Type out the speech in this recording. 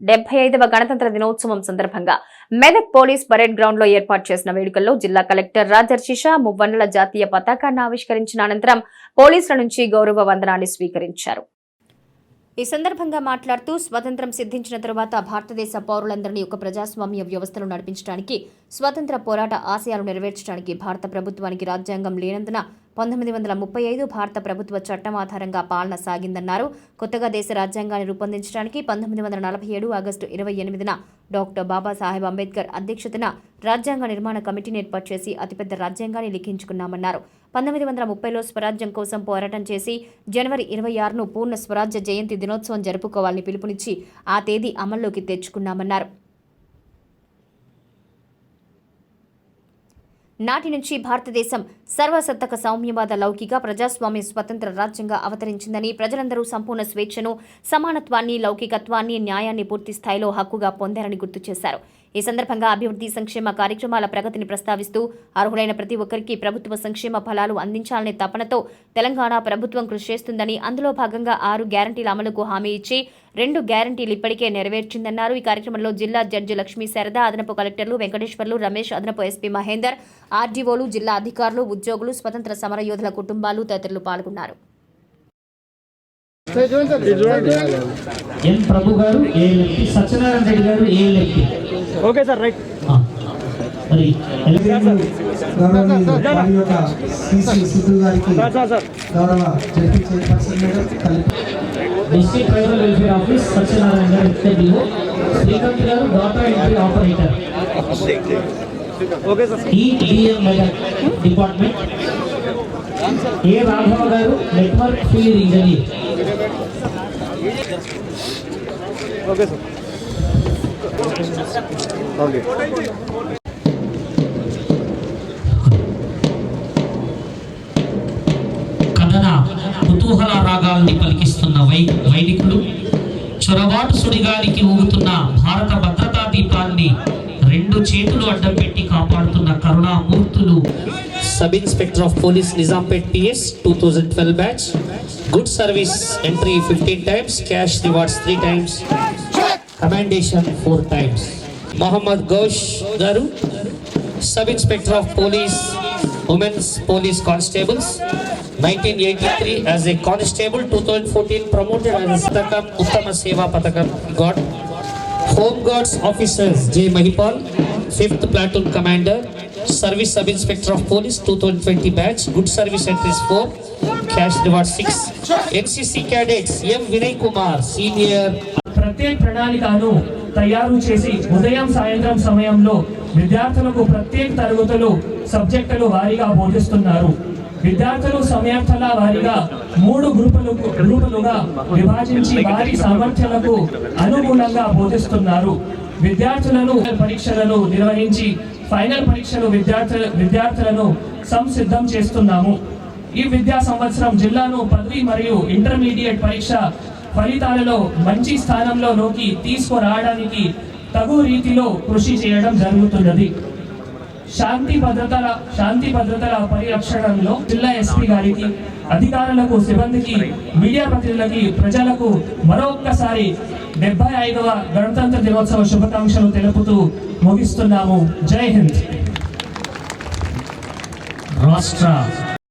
డెబ్బై ఐదవ గణతంత్ర దినోత్సవం సందర్భంగా మెదక్ పోలీస్ పరేడ్ గ్రౌండ్లో ఏర్పాటు చేసిన వేడుకల్లో జిల్లా కలెక్టర్ రాజర్షిష మువ్వన్నెల జాతీయ పతాకాన్ని ఆవిష్కరించిన అనంతరం పోలీసుల నుంచి గౌరవ వందనాన్ని స్వీకరించారు. ఈ సందర్భంగా మాట్లాడుతూ స్వతంత్రం సిద్ధించిన తరువాత భారతదేశ పౌరులందరినీ ఒక ప్రజాస్వామ్య వ్యవస్థను నడిపించడానికి స్వతంత్ర పోరాట ఆశయాలు నెరవేర్చడానికి భారత ప్రభుత్వానికి రాజ్యాంగం లేనందున పంతొమ్మిది వందల ముప్పై ఐదు భారత ప్రభుత్వ చట్టం ఆధారంగా పాలన సాగిందన్నారు. కొత్తగా దేశ రాజ్యాంగాన్ని రూపొందించడానికి పంతొమ్మిది వందల నలభై ఏడు ఆగస్టు ఇరవై ఎనిమిదిన డాక్టర్ బాబాసాహెబ్ అంబేద్కర్ అధ్యక్షతన రాజ్యాంగ నిర్మాణ కమిటీని ఏర్పాటు చేసి అతిపెద్ద రాజ్యాంగాన్ని లిఖించుకున్నామన్నారు. పంతొమ్మిది వందల ముప్పైలో స్వరాజ్యం కోసం పోరాటం చేసి జనవరి ఇరవై ఆరును పూర్ణ స్వరాజ్య జయంతి దినోత్సవం జరుపుకోవాలని పిలుపునిచ్చి ఆ తేదీ అమల్లోకి తెచ్చుకున్నామన్నారు. నాటి నుంచి భారతదేశం సర్వసత్తక సౌమ్యవాద లౌకిక ప్రజాస్వామ్య స్వతంత్ర రాజ్యంగా అవతరించిందని ప్రజలందరూ సంపూర్ణ స్వేచ్ఛను సమానత్వాన్ని లౌకికత్వాన్ని న్యాయాన్ని పూర్తి స్థాయిలో హక్కుగా పొందారని గుర్తు చేశారు. ఈ సందర్భంగా అభివృద్ధి సంక్షేమ కార్యక్రమాల ప్రగతిని ప్రస్తావిస్తూ అర్హులైన ప్రతి ఒక్కరికి ప్రభుత్వ సంక్షేమ ఫలాలు అందించాలనే తపనతో తెలంగాణ ప్రభుత్వం కృషి చేస్తుందని అందులో భాగంగా ఆరు గ్యారంటీల అమలుకు హామీ ఇచ్చి రెండు గ్యారంటీలు ఇప్పటికే నెరవేర్చిందన్నారు. ఈ కార్యక్రమంలో జిల్లా జడ్జి లక్ష్మీ శారద అదనపు కలెక్టర్లు వెంకటేశ్వర్లు రమేష్ అదనపు ఎస్పీ మహేందర్ ఆర్డీఓలు జిల్లా అధికారులు ఉద్యోగులు స్వతంత్ర సమరయోధుల కుటుంబాలు తదితరులు పాల్గొన్నారు. ఎన్ ప్రభు గారు ALMP Satyanarayana Reddy garu ALMP okay sir right మరి ఎల్ఎంపి గౌరవనీయులు వారి యొక్క సిసి సిద్ధు గారికి సార్ సార్ సార్ గౌరవ ZP chairperson madam collector district tribal welfare office Satyanarayana garu ఎక్స్ఎడ్యూ Srikanth garu data entry operator okay sir EDM Medak department A Raghava garu network field engineer okay sir. Okay. కథన కుతూహల రాగాల్ని పలికిస్తున్న why వైదికులు చొరబాటు సుడిగాలికి ఊగుతున్న భారత భద్రతా దీపాన్ని రెండు చేతులు అడ్డం పెట్టి కాపాడుతున్న కరుణామూర్తులు sub inspector of police Nizampet PS 2012 batch good service entry 15 times cash rewards 3 times commendation 4 times Mohammed Gous दारू sub inspector of police women's police constables 1983 as a constable 2014 promoted as a patakam uttama seva patakam got home guards officers j mahipal 5th platoon commander service sub inspector of police two police 2020 batch. Good service entries 4 cash reward 6 NCC cadets M Vinay Kumar senior ప్రత్యేక ప్రణాళికను తయారు చేసి ఉదయం సాయంత్రం సమయంలో విద్యార్థులకు ప్రత్యేక తరగతులు సబ్జెక్టులు వారీగా బోధిస్తున్నారు. విద్యార్థులు సమయార్థాల వారీగా మూడు గ్రూపులు గ్రూపులుగా విభజించి వారి సామర్థ్యాలకు అనుగుణంగా బోధిస్తున్నారు. విద్యార్థులను పరీక్షలను నిర్వహించి ఫైనల్ పరీక్షలు విద్యార్థుల విద్యార్థులను సంసిద్ధం చేస్తున్నాము. ఈ విద్యా సంవత్సరం జిల్లాను పదవి మరియు ఇంటర్మీడియట్ పరీక్ష ఫలితాలలో మంచి స్థానంలోకి తీసుకురావడానికి తగు రీతిలో కృషి చేయడం జరుగుతున్నది. శాంతి భద్రతల శాంతి భద్రతల పరిరక్షణలో జిల్లా ఎస్పీ గారికి అధికారులకు సిబ్బందికి మీడియా ప్రతినిధులకి ప్రజలకు మరొక్కసారి డెబ్బై ఐదవ గణతంత్ర దినోత్సవ శుభాకాంక్షలు తెలుపుతూ ముగిస్తున్నాము. జై హింద్. రాష్ట్ర